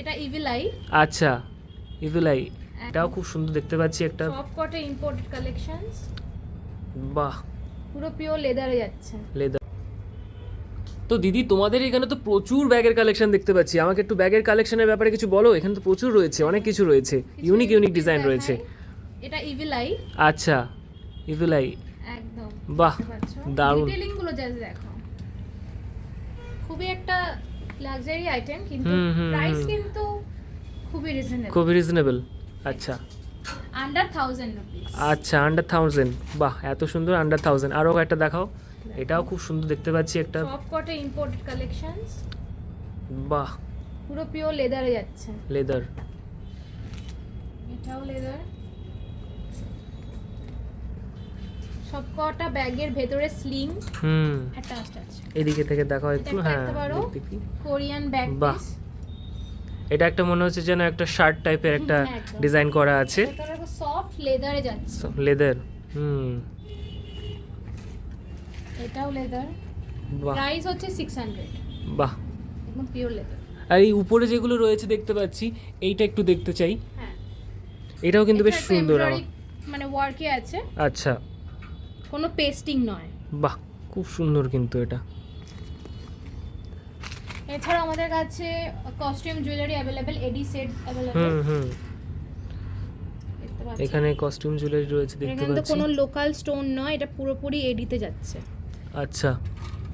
এটা ইভিলাই আচ্ছা ইভিলাই এটাও খুব সুন্দর দেখতে পাচ্ছি একটা। সব কটা ইম্পোর্টেড কালেকশনস বাহ। পুরো পিওর লেদারে যাচ্ছে। লেদার তো দিদি তোমাদের এখানে তো প্রচুর ব্যাগের কালেকশন দেখতে পাচ্ছি। আমাকে একটু ব্যাগের কালেকশনের ব্যাপারে কিছু বলো। এখানে তো প্রচুর রয়েছে অনেক কিছু রয়েছে। ইউনিক ইউনিক ডিজাইন রয়েছে। এটা ইভিলাই আচ্ছা ইভিলাই একদম। বাহ দারুণ। ডিটেইলিংগুলো জাস্ট দেখো। খুবই একটা লাক্সারি আইটেম কিন্তু প্রাইস কিন্তু খুবই রিজনেবল খুবই রিজনেবল আচ্ছা। আন্ডার থাউজেন্ড রুপিস আচ্ছা আন্ডার থাউজেন্ড বাহ এত সুন্দর আন্ডার থাউজেন্ড আরও একটা দেখাও। এটাও খুব সুন্দর দেখতে পাচ্ছি একটা। সব কটা ইম্পোর্টেড কালেকশনস বাহ। পুরো পিওর লেদারে যাচ্ছে। লেদার এটাও লেদার সব কটা ব্যাগের ভেতরে স্লিং হুম। অ্যাটাচড আছে। এদিকে থেকে দেখাও একটু হ্যাঁ। দেখি কোরিয়ান ব্যাগ বাহ। এটা একটা মনে হচ্ছে যেন একটা শার্ট টাইপের একটা ডিজাইন করা আছে। সফট লেদারে যাচ্ছে। লেদার হুম। এটাও লেদার বাহ। প্রাইস হচ্ছে সিক্স হান্ড্রেড বাহ। একদম পিওর লেদার আর এই উপরে যেগুলো রয়েছে দেখতে পাচ্ছি এইটা একটু দেখতে চাই। হ্যাঁ। এটাও কিন্তু বেশ সুন্দর মানে ওয়ার্কে আছে। আচ্ছা। কোনো পেস্টিং নয়। বাহ খুব সুন্দর কিন্তু এটা। এছাড়া আমাদের কাছে costume jewellery available AD set available হুম হুম। এখানে কস্টিউম জুয়েলারি রয়েছে দেখতে এখানে তো কোনো লোকাল স্টোন নয় এটা পুরোপুরি এডিতে যাচ্ছে। আচ্ছা।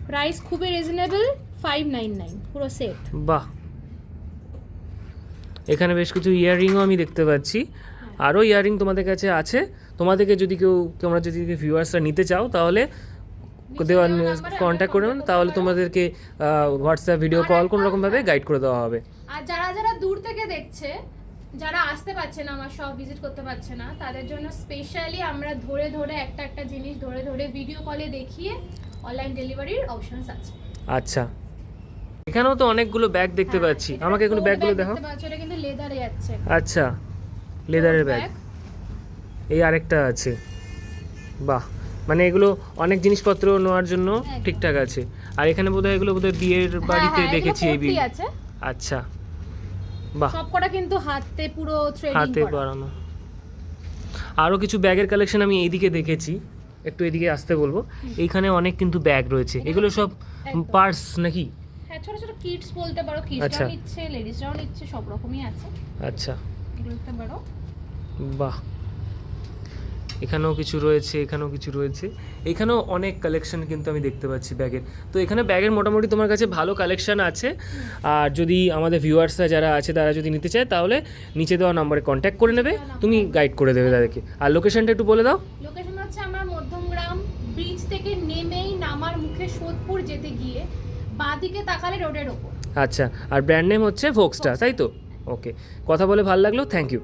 প্রাইস খুবই রিজনেবল ফাইভ নাইন নাইন পুরো সেট বাহ। এখানে বেশ কিছু ইয়াররিংও আমি দেখতে পাচ্ছি। আরও ইয়াররিং তোমাদের কাছে আছে। তোমাদেরকে যদি কেউ তোমরা যদি ভিউয়ার্সরা নিতে চাও তাহলে দেওয়ার দেওয়া কন্ট্যাক্ট করে তাহলে। তোমাদেরকে হোয়াটসঅ্যাপ ভিডিও কল কোনো রকমভাবে গাইড করে দেওয়া হবে। আর যারা যারা দূর থেকে দেখছে যারা আসতে পারছে না আমার সব ভিজিট করতে পারছে না তাদের জন্য স্পেশালি আমরা ধরে ধরে একটা একটা জিনিস ধরে ধরে ভিডিও কলে দেখিয়ে অনলাইন ডেলিভারির অপশনস আছে। আচ্ছা। এখানেও তো অনেকগুলো ব্যাগ দেখতে হ্যাঁ, পাচ্ছি। আমাকে এগুলো ব্যাগগুলো দেখো এটা কিন্তু লেদারে যাচ্ছে। আচ্ছা। লেদারের ব্যাগ এই আরেকটা আছে। বাহ মানে এগুলো অনেক জিনিসপত্র নেওয়ার জন্য ঠিকঠাক আছে। আর এখানে বোধহয় এগুলো বোধহয় বিয়ের হ্যাঁ, বাড়িতে হ্যাঁ, দেখেছি এই কুর্তি বি- আছে। আচ্ছা। বাহ। সবকটা কিন্তু হাতে পুরো থ্রেডিং হাতে বাড়ানো আরও কিছু ব্যাগের কালেকশন আমি এইদিকে দেখেছি। একটু এদিকে আসতে বলব। এইখানে অনেক কিন্তু ব্যাগ রয়েছে। এগুলো সব পার্স নাকি? হ্যাঁ ছোট ছোট কিডস বলতে পারো। আচ্ছা। কিডসরাও নিচ্ছে লেডিসরাও নিচ্ছে সব রকমই আছে। আচ্ছা। পারো? বাহ। এখানেও কিছু রয়েছে এখানেও কিছু রয়েছে। এখানেও অনেক কালেকশন কিন্তু আমি দেখতে পাচ্ছি ব্যাগের। তো এখানে ব্যাগের মোটামুটি তোমার কাছে ভালো কালেকশন আছে। আর যদি আমাদের ভিউয়ার্সরা যারা আছে তারা যদি নিতে চায় তাহলে নিচে দেওয়া নম্বরে কন্ট্যাক্ট করে নেবে। তুমি গাইড করে দেবে তাদেরকে। আর লোকেশনটা একটু বলে দাও। লোকেশন হচ্ছে আমার মধ্যমগ্রাম ব্রিজ থেকে নেমেই নামার মুখে সোদপুর যেতে গিয়ে বাঁদিকে তাকালে রোডের ওপর। আচ্ছা আর ব্র্যান্ড নেম হচ্ছে ভোক্সটা তাই তো? ওকে। কথা বলে ভালো লাগল থ্যাংক ইউ